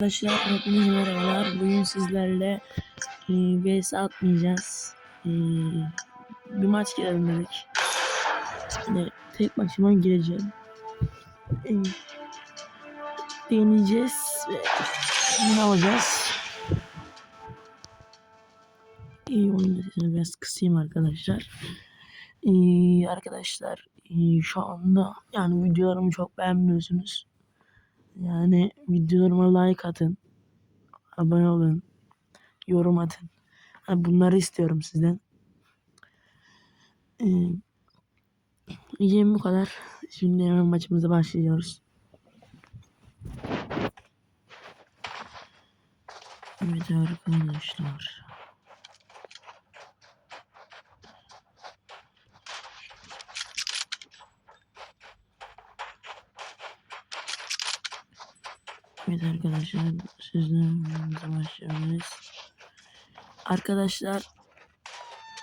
Arkadaşlar hepinize merhabalar. Bugün sizlerle e, VS atmayacağız. E, bir maç girelim dedik. Yani tek başıma gireceğim. E, deneyeceğiz ve ne alacağız? İyi oyun sesini biraz kısayım arkadaşlar. E, arkadaşlar e, şu anda yani videolarımı çok beğenmiyorsunuz. Yani videolarıma like atın. Abone olun. Yorum atın. Yani bunları istiyorum sizden. Ee, bu kadar. Şimdi hemen maçımıza başlıyoruz. Evet arkadaşlar. Evet arkadaşlar sizden başlıyoruz. Arkadaşlar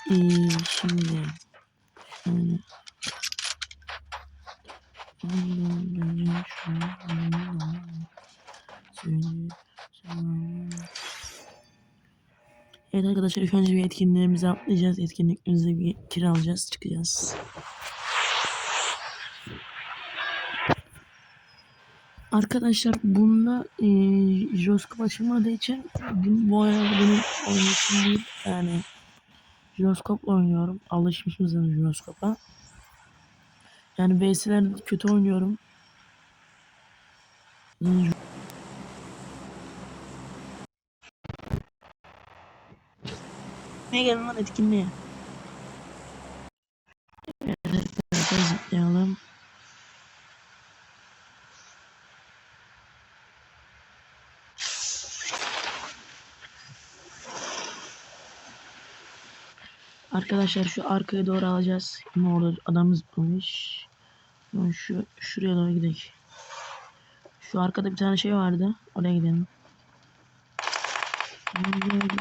eee, şimdi şöyle Evet arkadaşlar ilk önce bir etkinliğimizi atlayacağız. Etkinlikimizi bir kiralayacağız. Çıkacağız. Arkadaşlar bunda e, jiroskop açılmadığı için bu, arada benim oynayışım değil. Yani jiroskopla oynuyorum. Alışmışım jiroskopa. Yani VS'lerde kötü oynuyorum. Ne gelin lan etkinliğe. Evet, arkadaşlar zıplayalım. Arkadaşlar şu arkaya doğru alacağız. Ama orada adam zıplamış. Ben şu şuraya doğru gidelim. Şu arkada bir tane şey vardı. Oraya gidelim.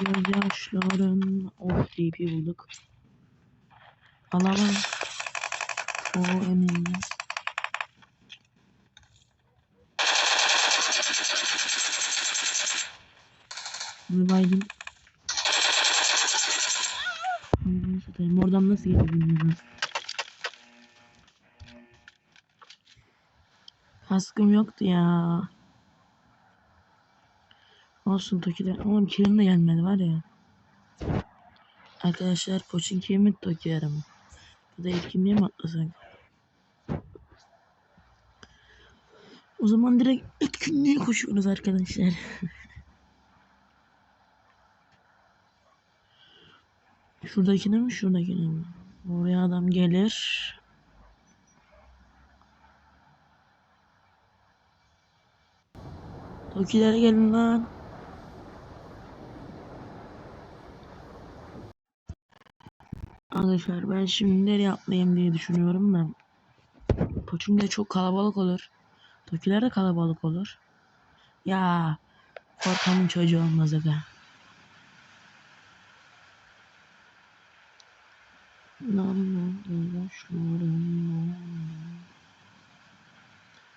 Göz yaşların of DP bulduk. Alalım. O eminim. Bir baygın. Satayım. Oradan nasıl geçebilirim ben? Kaskım yoktu ya. Olsun Toki'den. Oğlum kilim de gelmedi var ya. Arkadaşlar Pochinki'ye mi Toki arama? Bu da etkinliğe mi atlasak? O zaman direkt etkinliğe koşuyoruz arkadaşlar. Şuradakine mi şuradakine mi? Oraya adam gelir. Tokilere gelin lan. Arkadaşlar ben şimdi nereye atlayayım diye düşünüyorum ben. Poçumda çok kalabalık olur. Tokiler de kalabalık olur. Ya korkamın çocuğu olmaz aga.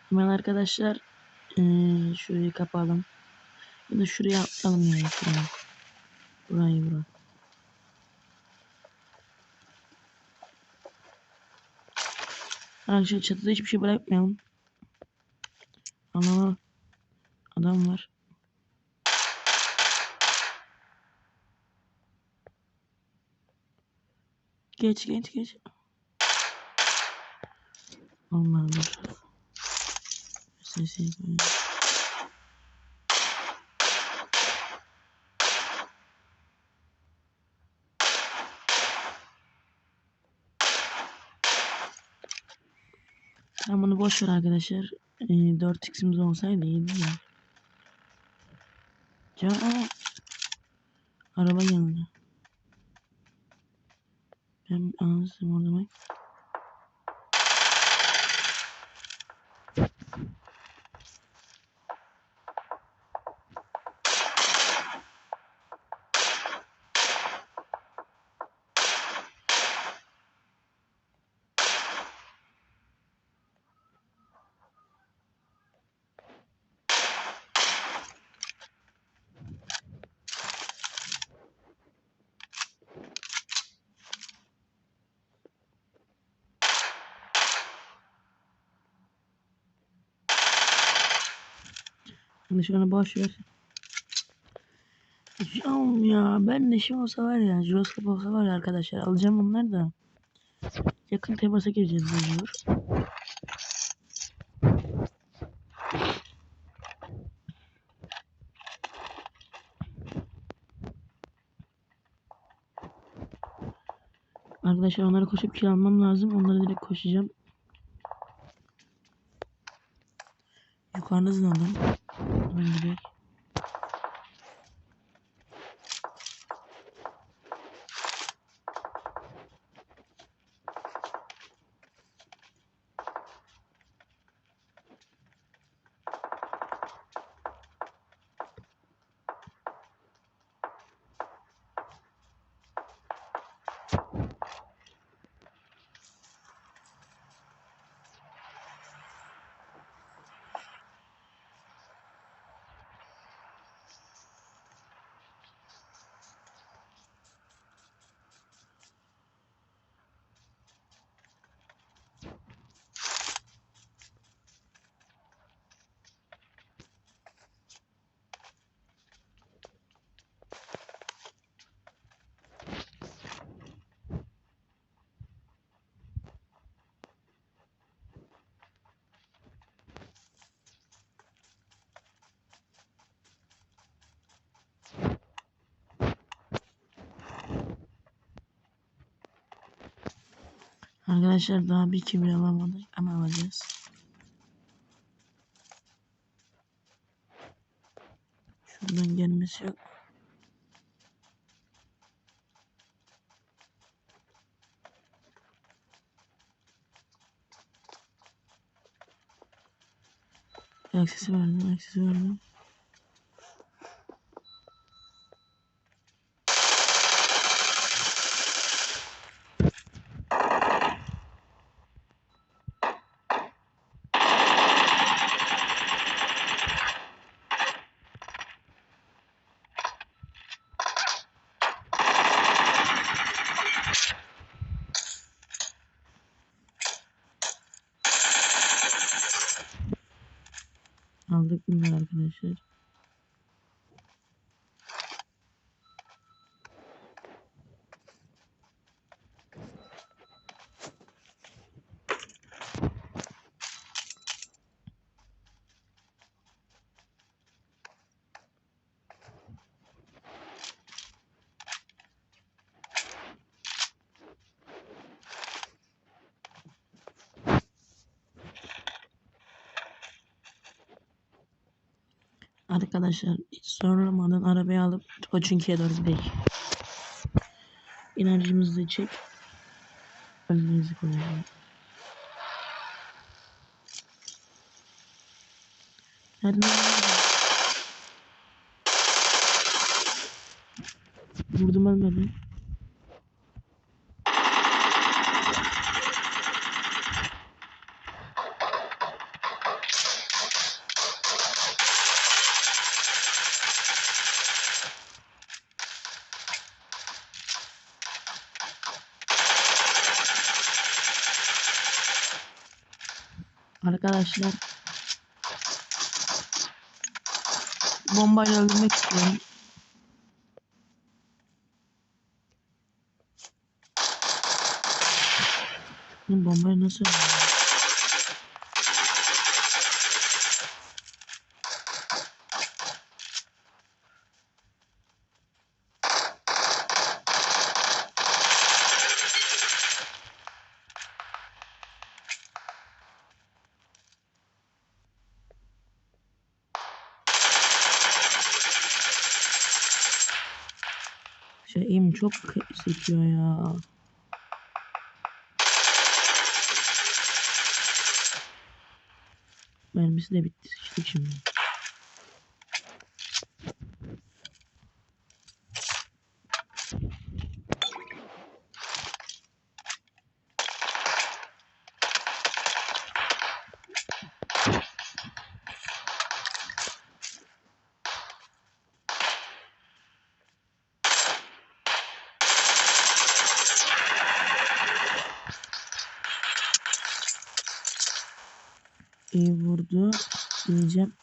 Hemen arkadaşlar eee şurayı kapalım. Ya da şuraya atlayalım ya. Şuraya. Burayı burayı. Arkadaşlar çatıda hiçbir şey bırakmayalım. Ama adam var. Geç geç geç. Olmaz dur. Sesi koyayım. Tamam bunu boş ver arkadaşlar. Ee, 4x'imiz olsaydı iyiydi ya. Aa. Araba yanında. Ben anasını orada bak. Onu boş ver. Tamam ya ben de şey olsa var ya Jiroskop olsa var ya arkadaşlar alacağım onları da. Yakın temasa gireceğiz mecbur. Arkadaşlar onları koşup kill almam lazım. Onları direkt koşacağım. Yukarıda adam. Ben Arkadaşlar daha bir kibri alamadık ama alacağız. Şuradan gelmesi yok. Ayak sesi verdim, ayak sesi verdim. Aldık bunları arkadaşlar. Arkadaşlar hiç sorulmadan arabayı alıp Koçunki'ye doğru gidelim. İnancımızı çek. Önümüzü koyalım. Nerede? Vurdum ölmedi. Arkadaşlar bombayla öldürmek istiyorum. Bombayı nasıl öldürüyorum? Çok sekiyor ya. Mermisi de bitti. Sıçtık şimdi. iyi vurdu diyeceğim.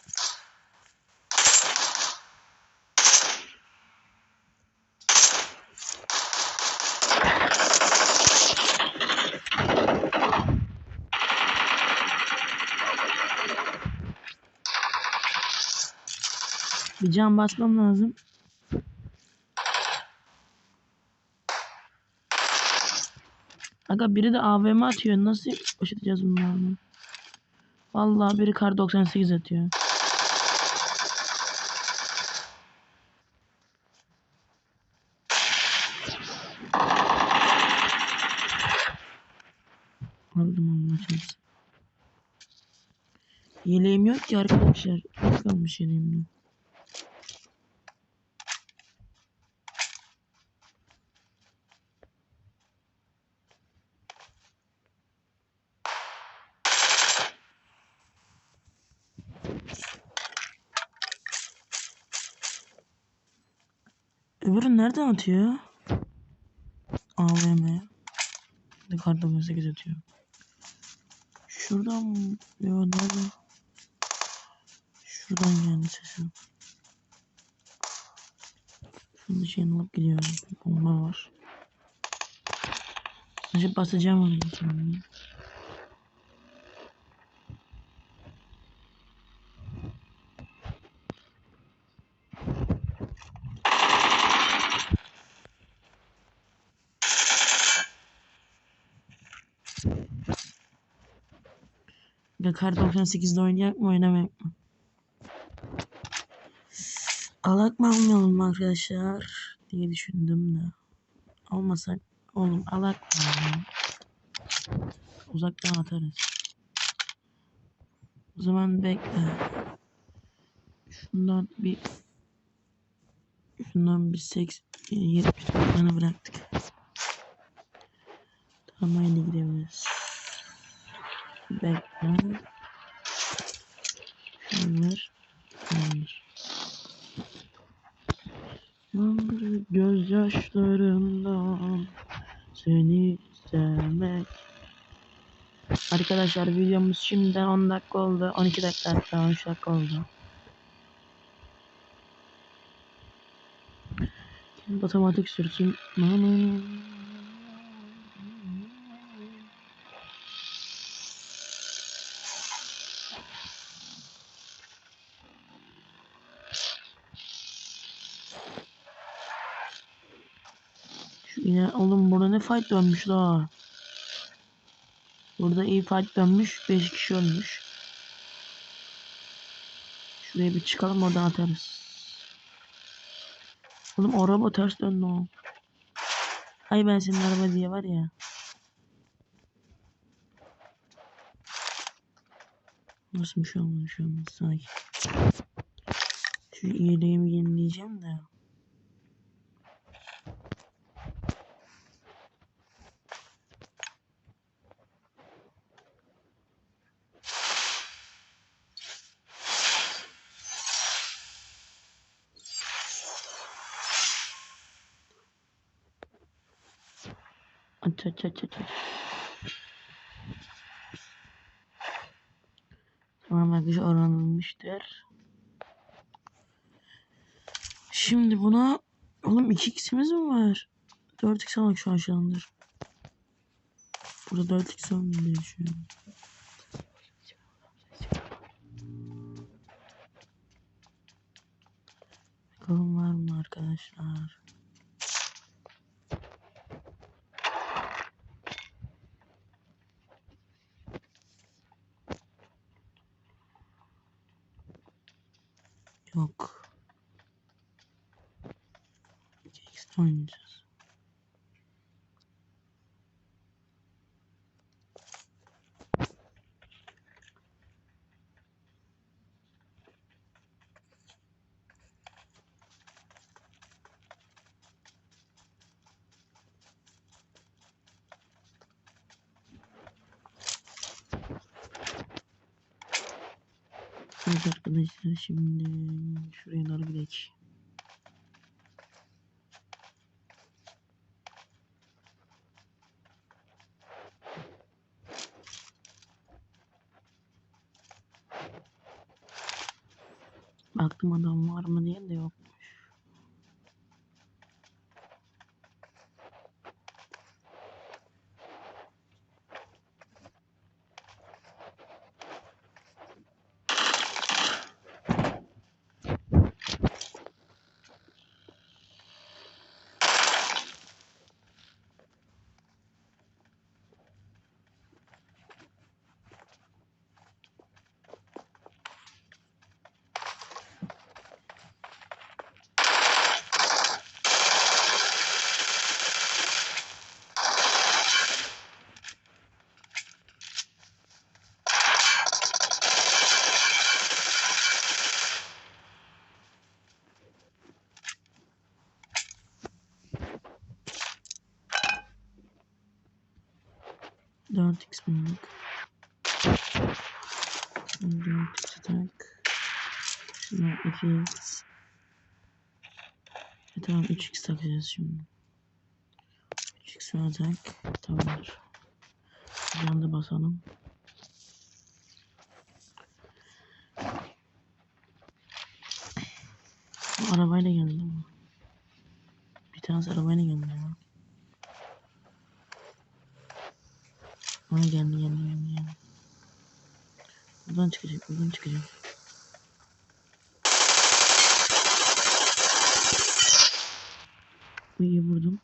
Bir can basmam lazım. Aga biri de AVM atıyor. Nasıl poşeteceğiz bunları? Vallahi biri kar 98 atıyor. Aldım Allah çarpsın. Yeleğim yok ki arkadaşlar. Kalmış yeleğimden. Nereden atıyor? AVM. De kar 98 atıyor. Şuradan mı? Yo nerede? Şuradan geldi sesim. Şunu şeyini alıp gidiyorum. Bomba var. Acaba basacağım onu kar 98'de oynayak mı oynamayak mı? Alak mı almayalım mı arkadaşlar diye düşündüm de. Olmasak oğlum alak mı alalım? Uzaktan atarız. O zaman bekle. Şundan bir şundan bir 80 70 tane bıraktık. Tamam haydi gidebiliriz. Bekle. Şunlar. Şunlar. Şunlar gözyaşlarından seni sevmek. Arkadaşlar videomuz şimdiden 10 dakika oldu. 12 dakika hatta 13 dakika oldu. Otomatik sürsün. Şu yine oğlum burada ne fight dönmüş la. Burada iyi fight dönmüş. 5 kişi ölmüş. Şuraya bir çıkalım oradan atarız. Oğlum araba ters döndü o. Ay ben senin araba diye var ya. Nasıl bir şey şu an sakin. Şu iyiliğimi yenileyeceğim de. Aç aç aç. aç. Tamam arkadaşlar oranılmıştır. Şimdi buna oğlum 2x'imiz mi var? 4x almak şu an. Burada 4x olmuyor diye düşünüyorum. Bakalım var mı arkadaşlar? Yok. 2x oynayacağız. Evet arkadaşlar şimdi şuraya doğru gidelim. Baktım adam var mı diye de yokmuş. 4x bulduk. 4x tak. Şuna 2x. E tamam 3x takacağız şimdi. 3x tak. Tamamdır. Bir anda basalım. Bu arabayla geldi mi? Bir tanesi arabayla geldi ya. Ha geldi geldi geldi geldi. Buradan çıkacak buradan çıkacak. İyi vurdum.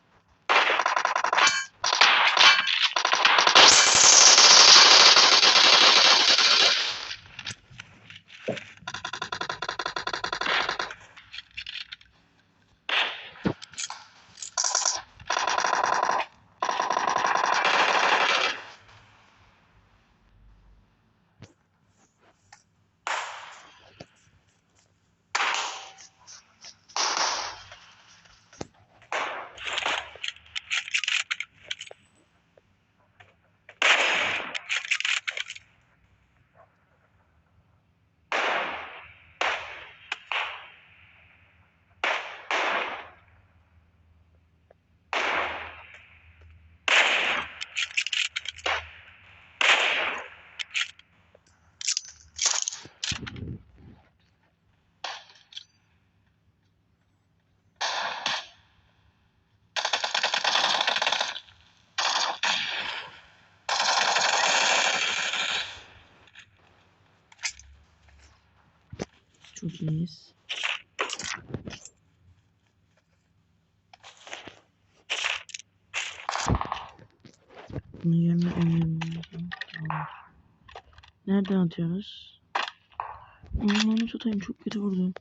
Çok iyiyiz. Bunu yerine önemli. Nereden atıyoruz? Aman onu tutayım çok kötü vurdu.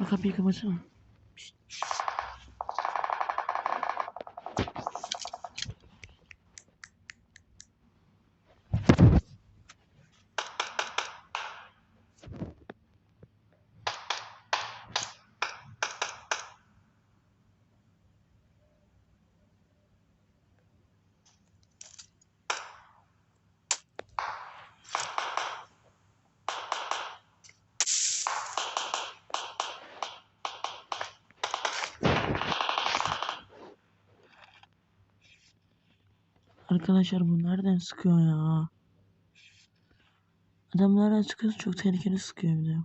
Bak kapıyı kapatsana. Arkadaşlar bu nereden sıkıyor ya? Adam nereden? Çok tehlikeli sıkıyor bir de.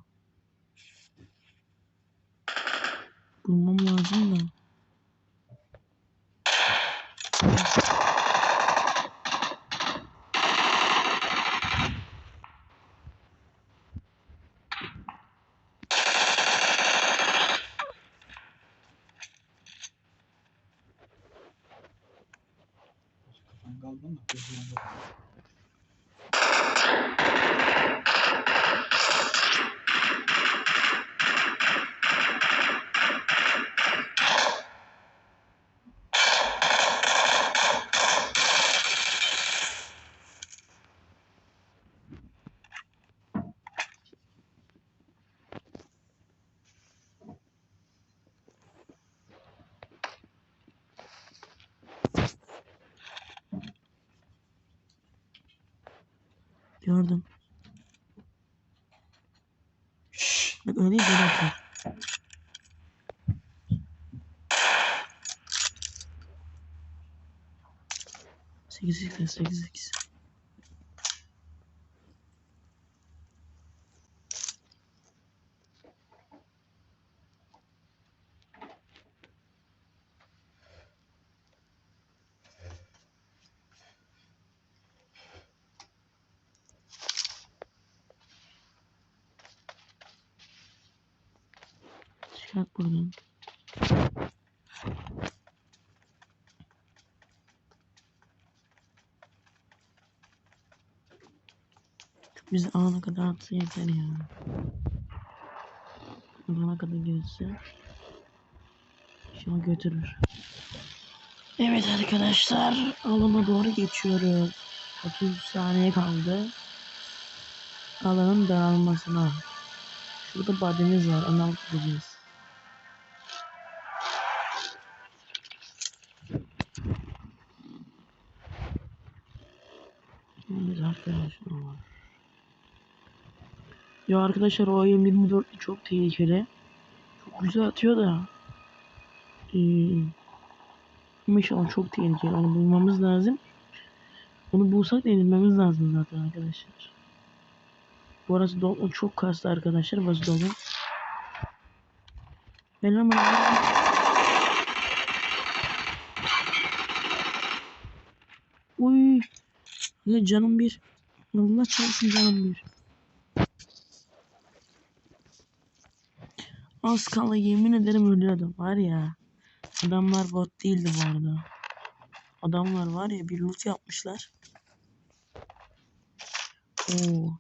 Bulmam lazım da. Kafan kaldı da gözlerin kapalı. Gördüm. Bak öyle değil. Sekiz sekiz sekiz sekiz. Çıkart buradan. Bizi alana kadar atsa yeter ya. Alana kadar gelirse şu an götürür. Evet arkadaşlar alana doğru geçiyoruz. 30 saniye kaldı. Alanın daralmasına. Şurada bademiz var. Onu alıp gideceğiz. Ya arkadaşlar o M24 çok tehlikeli. Çok güzel atıyor da. Ee, inşallah çok tehlikeli. Onu bulmamız lazım. Onu bulsak denilmemiz lazım zaten arkadaşlar. Bu arası dolu çok kastı arkadaşlar. Burası dolu. Benim Uy. Canım bir. Allah çarpsın canım bir. Az kala yemin ederim ölüyordum var ya. Adamlar bot değildi bu arada. Adamlar var ya bir loot yapmışlar. Oo.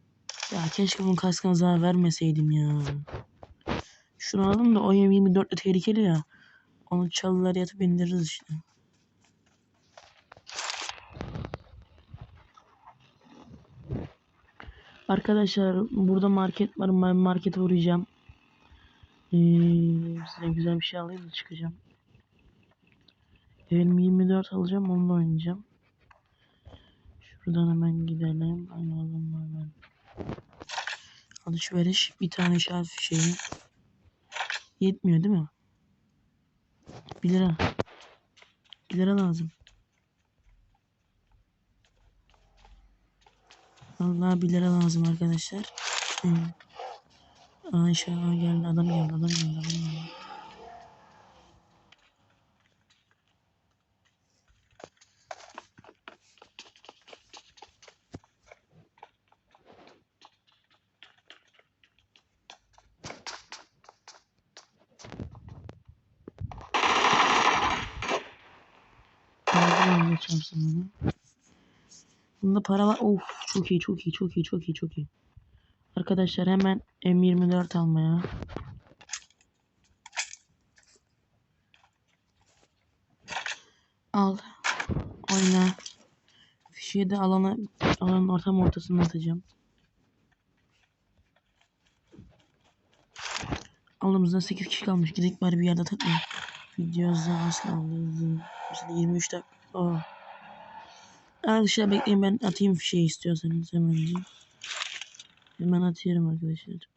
Ya keşke bunun kaskına zarar vermeseydim ya. Şunu aldım da o M24'le tehlikeli ya. Onu çalılar yatıp indiririz işte. Arkadaşlar burada market var. Ben markete uğrayacağım. Ee, size güzel bir şey alayım da çıkacağım. Benim 24 alacağım onunla oynayacağım. Şuradan hemen gidelim. Alalım hemen. Alışveriş bir tane şarj şeyi. Yetmiyor değil mi? 1 lira. 1 lira lazım. Vallahi 1 lira lazım arkadaşlar. Hmm. Ayşe geldi adam geldi adam geldi adam geldi. Geçersin bunu? Bunda para var. Of çok iyi çok iyi çok iyi çok iyi çok iyi. Arkadaşlar hemen M24 almaya. Al. Oyna. Fişeği de alana alanın ortam ortasına atacağım. Alanımızda 8 kişi kalmış. Gidelim bari bir yerde takmayalım. Video hızlı. Mesela 23 dakika. Oh. Arkadaşlar bekleyin ben atayım fişeği istiyorsanız hemen. Hemen atıyorum arkadaşlar.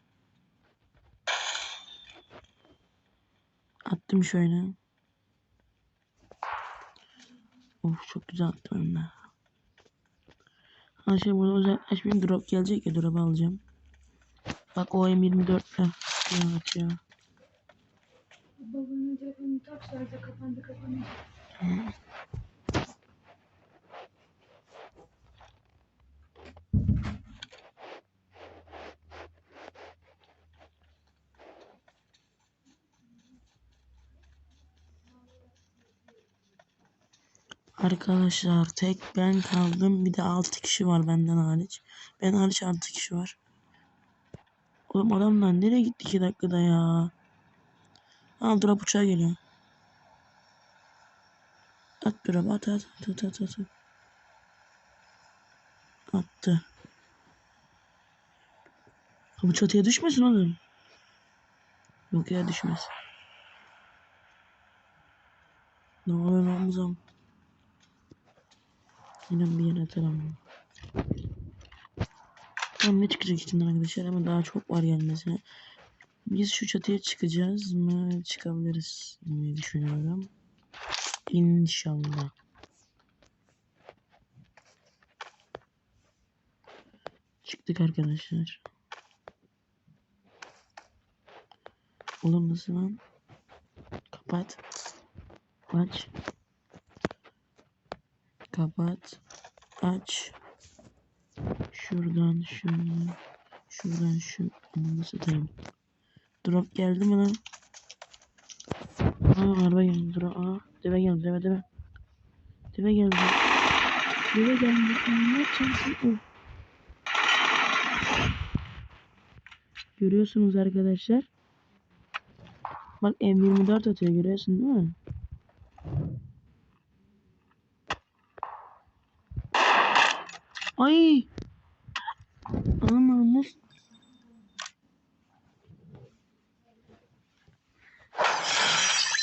Attım şöyle. Of çok güzel attım hem de. Arkadaşlar burada uzaklaşmayayım. Drop gelecek ya drop'u alacağım. Bak o M24 ile atıyor. Babamın telefonu tak şarja kapandı kapandı. Arkadaşlar tek ben kaldım. Bir de 6 kişi var benden hariç. Ben hariç 6 kişi var. Oğlum adamlar nereye gitti 2 dakikada ya? Al drop uçağı geliyor. At drop at at at at at. at. Attı. Ha, Bu çatıya düşmesin oğlum. Yok ya düşmez. Ne oluyor lan bu zaman? Yine bir yere atalım. Tamam ne çıkacak içinden arkadaşlar ama daha çok var gelmesine. Biz şu çatıya çıkacağız mı? Çıkabiliriz diye düşünüyorum. İnşallah. Çıktık arkadaşlar. Oğlum nasıl lan? Kapat. Aç. Kapat. Aç. Şuradan şunu. Şuradan şu. Ananı satayım. Drop geldi mi lan? Aa araba geldi. Drop. Aa deve geldi. Deve deve. Deve geldi. Deve geldi. Ne yapacaksın? Of. Görüyorsunuz arkadaşlar. Bak M24 atıyor görüyorsun değil mi? Ay. Nasıl?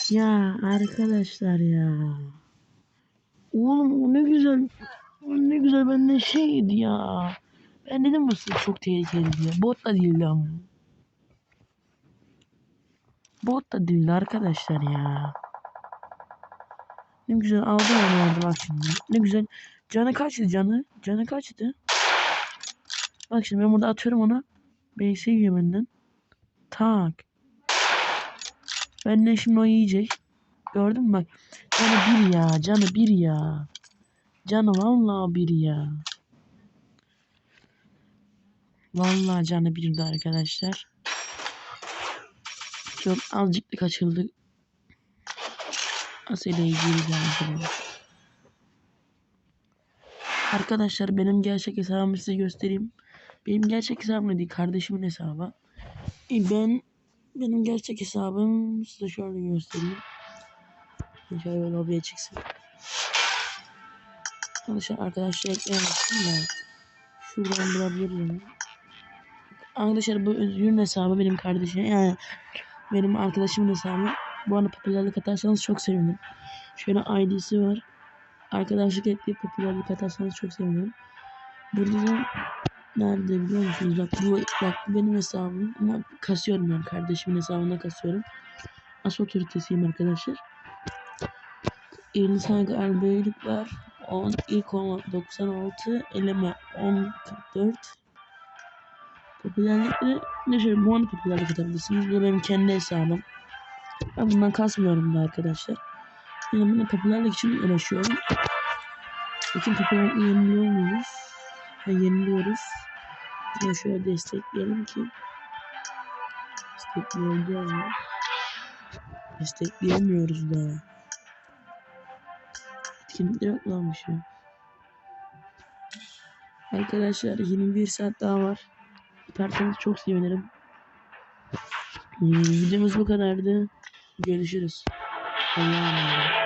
Ya arkadaşlar ya. Oğlum o ne güzel. Ne güzel benden şeydi ya. Ben dedim bu çok tehlikeli diye. Bot da değildi ama. Bot da değildi arkadaşlar ya. Ne güzel aldım onu orada bak şimdi. Ne güzel. Canı kaçtı canı? Canı kaçtı? Bak şimdi ben burada atıyorum ona. BS yiyor benden. Tak. Benden şimdi o yiyecek. Gördün mü bak. Canı bir ya. Canı bir ya. Canı vallahi bir ya. Vallahi canı birdi arkadaşlar. Çok azıcık da kaçıldı. Asele'yi girdi arkadaşlar. Arkadaşlar benim gerçek hesabımı size göstereyim. Benim gerçek hesabım değil kardeşimin hesabı. E, Ben benim gerçek hesabım size şöyle göstereyim. Şöyle lobiye çıksın. Arkadaşlar arkadaşlar eklemiştim de şuradan bulabilirim. Arkadaşlar bu Özgür'ün hesabı benim kardeşim yani benim arkadaşımın hesabı. Bu arada popülerlik atarsanız çok sevinirim. Şöyle ID'si var. Arkadaşlık ekleyip popülerlik atarsanız çok sevinirim. Burada da nerede biliyor musunuz? Bak bu, bak bu benim hesabım ama kasıyorum yani kardeşimin hesabına kasıyorum. As otoritesiyim arkadaşlar. Elini saygı albeylik var. 10, ilk 10, 96, eleme 10, 44. Popülerlikleri ne şöyle bu anı popülerlik atabilirsiniz. Bu benim kendi hesabım. Ben bundan kasmıyorum da arkadaşlar. Yani bunu popülerlik için uğraşıyorum. Bütün popülerlikle yeniliyor muyuz? Ha, yeniliyoruz. Bunu şöyle destekleyelim ki destekleyebiliyor mu? Destekleyemiyoruz daha. Etkinlikler yok lan bir şey. Arkadaşlar 21 saat daha var. Yaparsanız çok sevinirim. Hmm, videomuz bu kadardı. Görüşürüz. Señor.